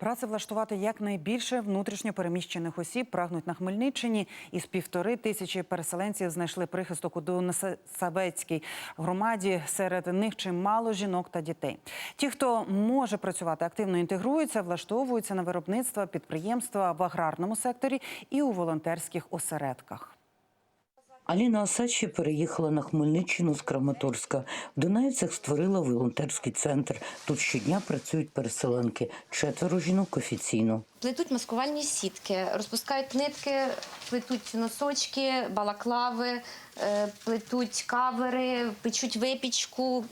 Працевлаштувати якнайбільше внутрішньо переміщених осіб прагнуть на Хмельниччині. Із півтори тисячі переселенців знайшли прихисток у Донесавецькій громаді. Серед них чимало жінок та дітей. Ті, хто може працювати, активно інтегруються, влаштовуються на виробництва, підприємства в аграрному секторі і у волонтерських осередках. Аліна Асачі переїхала на Хмельниччину з Краматорська. В Дунаївцях створила волонтерський центр. Тут щодня працюють переселенки. Четверо жінок офіційно. Плетуть маскувальні сітки, розпускають нитки, плетуть носочки, балаклави, е, плетуть кавери, печуть випічку,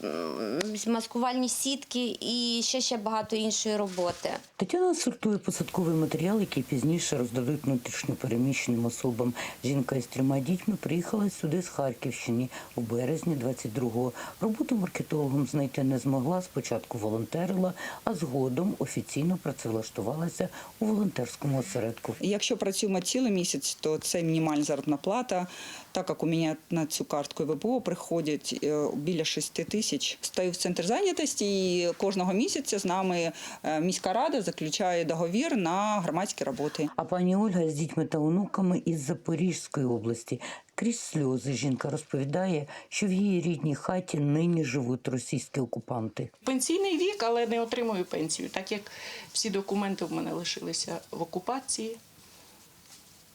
маскувальні сітки і ще ще багато іншої роботи. Тетяна сортує посадковий матеріал, який пізніше роздадуть внутрішньо переміщеним особам. Жінка із трьома дітьми приїхала сюди з Харківщини у березні 22-го. Роботу маркетологом знайти не змогла. Спочатку волонтерила, а згодом офіційно працевлаштувалася у волонтерському осередку. Якщо працюємо цілий місяць, то це мінімальна заробітна плата. Так як у мене на цю картку ВПО приходять е, біля 6 тисяч. Стою в центр зайнятості і кожного місяця з нами е, міська рада заключає договір на громадські роботи. А пані Ольга з дітьми та онуками із Запорізької області. Крізь сльози жінка розповідає, що в її рідній хаті нині живуть російські окупанти. Пенсійний вік, але не отримую пенсію, так як всі документи в мене лишилися в окупації.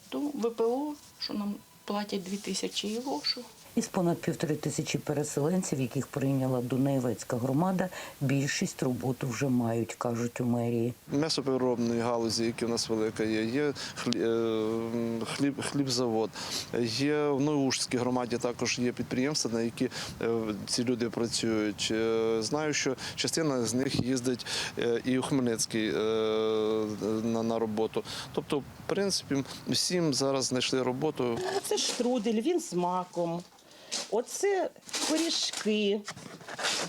То ВПО, що нам платять дві тисячі і лошу. Із понад півтори тисячі переселенців, яких прийняла Дунаєвецька громада, більшість роботу вже мають, кажуть у мерії. М'ясопереробної галузі, які у нас велика є, є е, хліб, хлібзавод, є в Новушській громаді також є підприємства, на які е, ці люди працюють. Е, Знаю, що частина з них їздить і у Хмельницький на, на роботу. Тобто, в принципі, всім зараз знайшли роботу. Оце штрудель, він з маком. Оце пиріжки.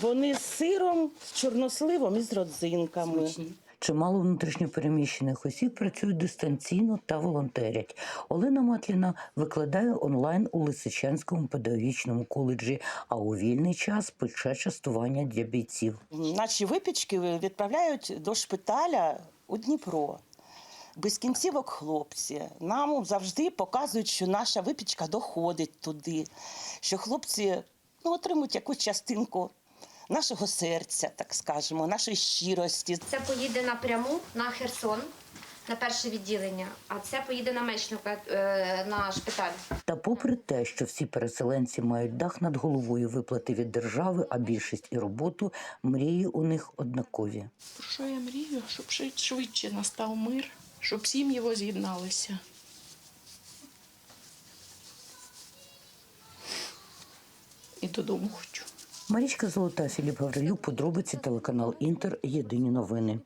Вони з сиром, з чорносливом і з родзинками. Чимало внутрішньопереміщених осіб працюють дистанційно та волонтерять. Олена Матліна викладає онлайн у Лисичанському педагогічному коледжі, а у вільний час пече частування для бійців. Наші випічки відправляють до шпиталя у Дніпро. Без кінцівок хлопці нам завжди показують, що наша випічка доходить туди, що хлопці ну, отримують якусь частинку нашого серця, так скажемо, нашої щирості. Це поїде напряму на Херсон, на перше відділення, а це поїде на Мечника е, на шпиталь. Та попри те, що всі переселенці мають дах над головою, виплати від держави, а більшість і роботу, мрії у них однакові. Про що я мрію? Щоб швид- швидше настав мир, щоб сім'ї воз'єдналися. І додому хочу. Марічка Золота, Філіп Гаврилюк, подробиці телеканал Інтер. Єдині новини.